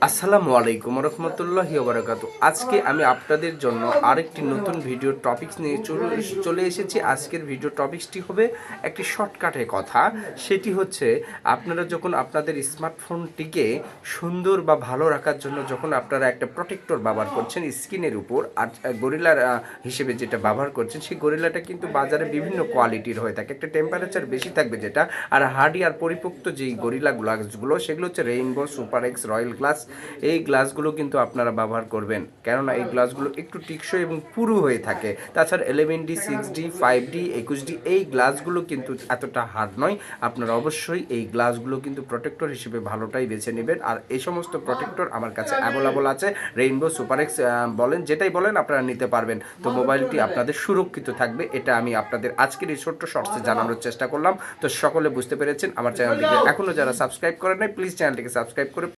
আসসালামু আলাইকুম রহমতুল্লাহি বারাকাতু আজকে আমি আপনাদের জন্য আরেকটি নতুন ভিডিও টপিকস নিয়ে চলে- এসেছি। আজকের ভিডিও টপিকসটি হবে একটি শর্টকাটে কথা। সেটি হচ্ছে, আপনারা যখন আপনাদের স্মার্টফোনটিকে সুন্দর বা ভালো রাখার জন্য যখন আপনারা একটা প্রোটেক্টর ব্যবহার করছেন স্ক্রিনের উপর, আর গরিলার হিসেবে যেটা ব্যবহার করছেন, সেই গরিলাটা কিন্তু বাজারে বিভিন্ন কোয়ালিটির হয়ে থাকে। একটা টেম্পারেচার বেশি থাকবে যেটা, আর হার্ডি আর পরিপোক্ত যেই গরিলা গ্লাসগুলো সেগুলো হচ্ছে rainbow super X royal glass এই গ্লাসগুলো কিন্তু আপনারা ব্যবহার করবেন। কেননা এই গ্লাসগুলো একটু টিকসই এবং পুরু হয়ে থাকে। তাছাড়া eleven D six D five D একুশ ডি এই গ্লাসগুলো কিন্তু এতটা হার্ড নয়। আপনারা অবশ্যই এই গ্লাসগুলো কিন্তু প্রোটেক্টর হিসেবে ভালোটাই বেছে নেবেন। আর এই সমস্ত প্রোটেক্টর আমার কাছে অ্যাভেলেবল আছে। রেইনবো সুপার এক্স বলেন যেটাই বলেন আপনারা নিতে পারবেন। তো মোবাইলটি আপনাদের সুরক্ষিত থাকবে। এটা আমি আপনাদের আজকের এই ছোট্ট শর্টসে জানানোর চেষ্টা করলাম। তো সকলে বুঝতে পেরেছেন আমার চ্যানেলটিকে এখনও যারা সাবস্ক্রাইব করেন নাই প্লিজ চ্যানেলটিকে সাবস্ক্রাইব করে